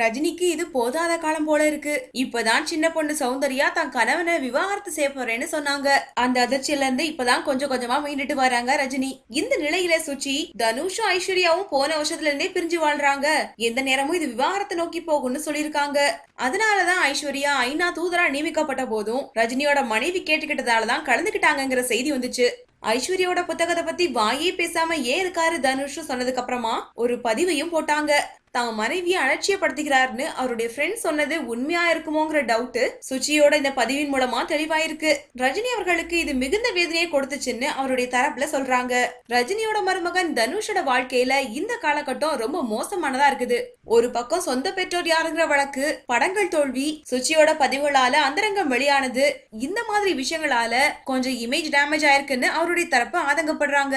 ரஜினிக்கு இது போதாத காலம் போல இருக்கு. இப்பதான் சின்ன பொண்ணு சௌந்தர்யா தன் கணவனை விவாகரத்து செய்ய போறேன்னு சொன்னாங்க. அந்த அதிர்ச்சியில இருந்து இப்பதான் கொஞ்சம் கொஞ்சமா மீண்டுட்டு வராங்க ரஜினி. இந்த நிலையில சுச்சி தனுஷும் ஐஸ்வர்யாவும் போன வருஷத்துல இருந்தே பிரிஞ்சு வாழ்றாங்க. எந்த நேரமும் இது விவாகரத்தை நோக்கி போகும்னு சொல்லியிருக்காங்க. அதனாலதான் ஐஸ்வர்யா ஐநா தூதரா நியமிக்கப்பட்ட போதும் ரஜினியோட மனைவி கேட்டுக்கிட்டதாலதான் கலந்துக்கிட்டாங்கங்கிற செய்தி வந்துச்சு. ஐஸ்வர்யாவோட புத்தகத்தை பத்தி வாயே பேசாம ஏன் இருக்காரு தனுஷ் சொன்னதுக்கு அப்புறமா ஒரு பதிவையும் போட்டாங்க. தான் மனைவியை அலட்சியப்படுத்துகிறாருன்னு அவருடைய ஃப்ரெண்ட் சொன்னது உண்மையா இருக்குமோங்கிற டவுட் சுச்சியோட இந்த பதிவின் மூலமா தெளிவாயிருக்கு. ரஜினி அவர்களுக்கு இது மிகுந்த வேதனையை கொடுத்துச்சுன்னு அவருடைய தரப்புல சொல்றாங்க. ரஜினியோட மருமகன் தனுஷோட வாழ்க்கையில இந்த காலகட்டம் ரொம்ப மோசமானதா இருக்குது. ஒரு பக்கம் சொந்த பெற்றோர் யாருங்கிற வழக்கு படங்கள் தோல்வி சுச்சியோட பதிவுகளால அந்தரங்கம் வெளியானது இந்த மாதிரி விஷயங்களால கொஞ்சம் இமேஜ் டேமேஜ் ஆயிருக்குன்னு அவருடைய தரப்பு ஆதங்கப்படுறாங்க.